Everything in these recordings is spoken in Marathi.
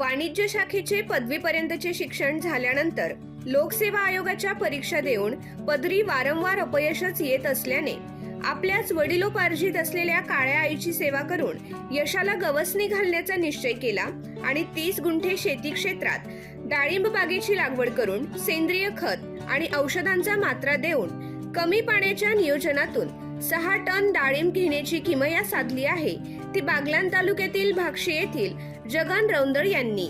वाणिज्य शाखेचे पदवीपर्यंतचे शिक्षण झाल्यानंतर लोकसेवा आयोगाच्या परीक्षा देऊन पदरी वारंवार अपयशच येत असल्याने आपल्याच वडिलोपार्जित असलेल्या काळ्या आईची सेवा करून यशाला गवसणी घालण्याचा निश्चय केला आणि तीस गुंठे शेती क्षेत्रात डाळिंब बागेची लागवड करून सेंद्रिय खत आणि औषधांचा मात्रा देऊन कमी पाण्याच्या नियोजनातून सहा टन डाळिंब घेण्याची किमया साधली आहे. ती बागलान तालुक्यातील भाक्षी येथील जगन रौंदळ यांनी.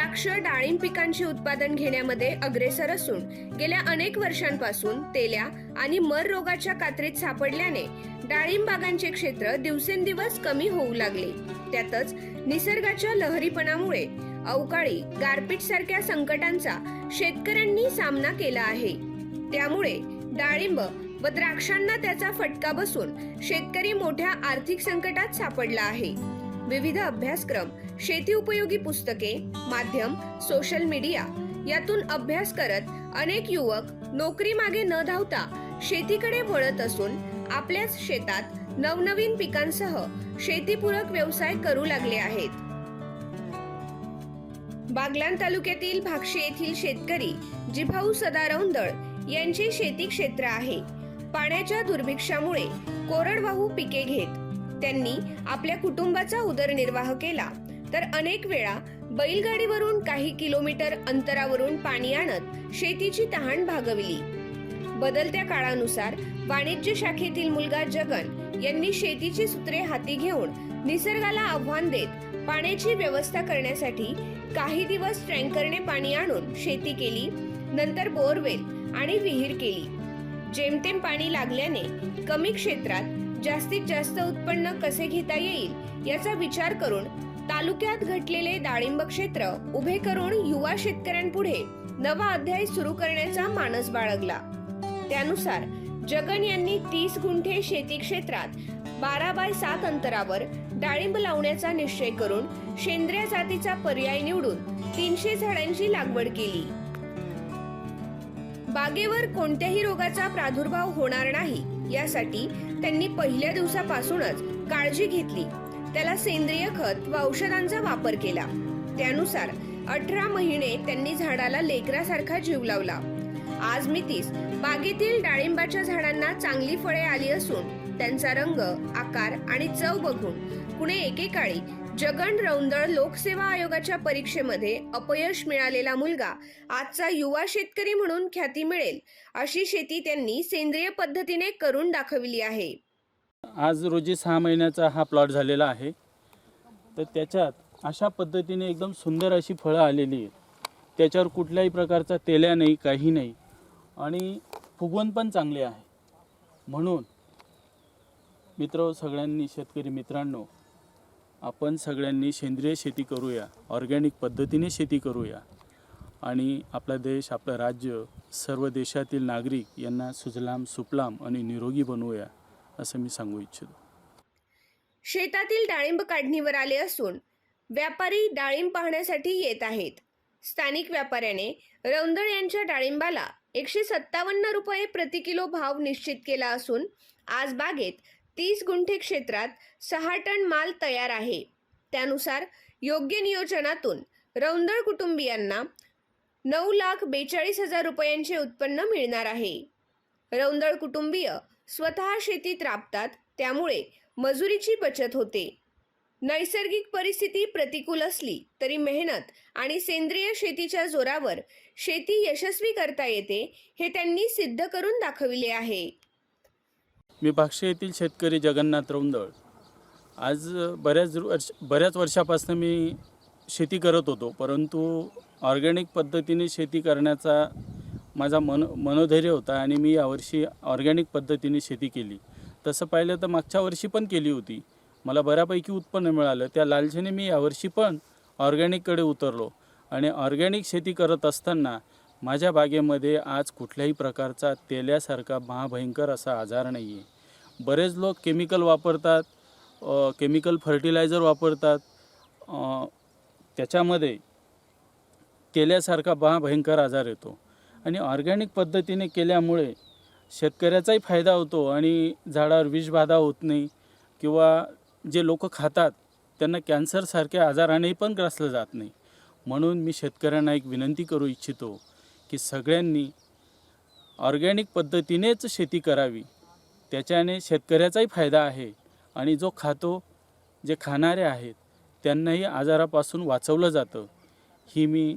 द्राक्ष डाळिंब पिकांचे उत्पादन घेण्यामध्ये अग्रेसर असून गेल्या अनेक वर्षांपासून तेल्या आणि मर रोगाच्या कात्रीत सापडल्याने डाळिंब बागांचे क्षेत्र दिवसेंदिवस कमी होऊ लागले. त्यातच निसर्गाच्या लहरीपणामुळे अवकाळी गारपीट सारख्या संकटांचा शेतकऱ्यांनी सामना केला आहे. त्यामुळे डाळिंब व द्राक्षांना त्याचा फटका बसून शेतकरी मोठ्या आर्थिक संकटात सापडला आहे. विविध अभ्यासक्रम शेती उपयोगी पुस्तके माध्यम सोशल मीडिया यातून अभ्यास करत अनेक युवक नोकरी मागे न धावता शेतीकडे वळत असून आपल्याच शेतात नवनवीन पिकांसह शेतीपूरक व्यवसाय करू लागले आहेत. बागलान तालुक्यातील भाक्षे येथील शेतकरी जिभाऊ सदारौंदळ यांचे शेती क्षेत्र आहे. पाण्याच्या दुर्भिक्षामुळे कोरडवाहू पिके घेत त्यांनी आपल्या कुटुंबाचा उदरनिर्वाह केला. तर अनेक वेळा बैलगाडीवरून काही किलोमीटर अंतरावरून पाणी आणत शेतीची तहान भागविली. बदलत्या काळानुसार वाणिज्य शाखेतील मुलगा जगन यांनी शेतीची सूत्रे हाती घेऊन निसर्गाला आव्हान देत पाण्याची व्यवस्था करण्यासाठी काही दिवस टँकरने पाणी आणून शेती केली नंतर बोरवेल आणि विहीर केली. जेमतेम पाणी लागल्याने कमी क्षेत्रात जास्तीत जास्त उत्पन्न कसे घेता येईल याचा विचार करून तालुक्यात घटलेले डाळिंब क्षेत्र उभे करून युवा शेतकऱ्यांपुढे नवा अध्याय सुरू करण्याचा मानस बाळगला. त्यानुसार जगन यांनी तीस गुंठे शेती क्षेत्रात बारा बाय सात अंतरावर डाळिंब लावण्याचा निश्चय करून सेंद्रिय जातीचा पर्याय निवडून तीनशे झाडांची लागवड केली. बागेवर कोणत्याही रोगाचा प्रादुर्भाव होणार नाही यासाठी त्यांनी पहिल्या दिवसापासूनच काळजी घेतली. त्याला सेंद्रिय खत व औषधांचा वापर केला. त्यानुसार अठरा महिने त्यांनी झाडाला लेकरासारखा जीव लावला. आज मितीस बागेतील डाळिंबाच्या झाडांना चांगली फळे आली असून त्यांचा रंग आकार आणि चव बघून पुणे एकेकाळी जगन रौंदळ लोकसेवा आयोगाच्या परीक्षेमध्ये अपयश मिळालेला मुलगा आजचा युवा शेतकरी म्हणून ख्याती मिळेल अशी शेती त्यांनी सेंद्रिय पद्धतीने करून दाखविली आहे. आज रोजी सहा महिन्याचा हा प्लॉट झालेला आहे. तर त्याच्यात अशा पद्धतीने एकदम सुंदर अशी फळं आलेली आहेत. त्याच्यावर कुठल्याही प्रकारचा तेल्या नाही काही नाही. आणि फुगवण पण चांगले आहे. म्हणून मित्र सगळ्यांनी शेतकरी मित्रांनो आपण सगळ्यांनी सेंद्रिय शेती करूया. ऑर्गॅनिक पद्धतीने शेती करूया. आणि आपला देश आपलं राज्य सर्व देशातील नागरिक यांना सुजलाम सुफलाम आणि निरोगी बनवूया. असं मी सांगू इच्छितो. शेतातील डाळिंब काढणीवर आले असून व्यापारी डाळिंब पाहण्यासाठी येत आहेत. स्थानिक व्यापाऱ्याने रौंदळ यांच्या डाळिंबाला एकशे सत्तावन्न रुपये प्रति किलो भाव निश्चित केला असून आज बागेत तीस गुंठे क्षेत्रात सहा टन माल तयार आहे. त्यानुसार योग्य नियोजनातून रौंदळ कुटुंबियांना नऊ लाख बेचाळीस हजार रुपयांचे उत्पन्न मिळणार आहे. रौंदळ कुटुंबीय स्वतः शेतीत राबतात त्यामुळे मजुरीची बचत होते. नैसर्गिक परिस्थिती प्रतिकूल असली तरी मेहनत आणि सेंद्रिय शेतीच्या जोरावर शेती यशस्वी करता येते हे त्यांनी सिद्ध करून दाखविले आहे. मी भाक्षे येथील शेतकरी जगन्नाथ रौंदळ. आज बऱ्याच वर्ष बऱ्याच वर्षापासून मी शेती करत होतो परंतु ऑर्गॅनिक पद्धतीने शेती करण्याचा माझा मन मनोधैर्य होता आणि मी यावर्षी ऑर्गॅनिक पद्धतीने शेती केली. तसं पाहिलं तर मागच्या वर्षी पण केली होती. मला बऱ्यापैकी उत्पन्न मिळालं. त्या लालचेने मी यावर्षी पण ऑर्गॅनिककडे उतरलो आणि ऑर्गॅनिक शेती करत असताना माझ्या बागेमध्ये आज कुठल्याही प्रकारचा तेल्यासारखा महाभयंकर असा आजार नाही आहे बरेच लोक केमिकल वापरतात केमिकल फर्टिलायझर वापरतात. त्याच्यामध्ये तेल्यासारखा महाभयंकर आजार येतो. आणि ऑर्गॅनिक पद्धतीने केल्यामुळे शेतकऱ्याचाही फायदा होतो आणि झाडावर विषबाधा होत नाही किंवा जे लोक खातात त्यांना कॅन्सरसारख्या आजारानेही पण ग्रासलं जात नाही. म्हणून मी शेतकऱ्यांना एक विनंती करू इच्छितो की सगळ्यांनी ऑर्गॅनिक पद्धतीनेच शेती करावी. त्याच्याने शेतकऱ्याचाही फायदा आहे आणि जो खातो जे खाणारे आहेत त्यांनाही आजारापासून वाचवलं जातं. ही मी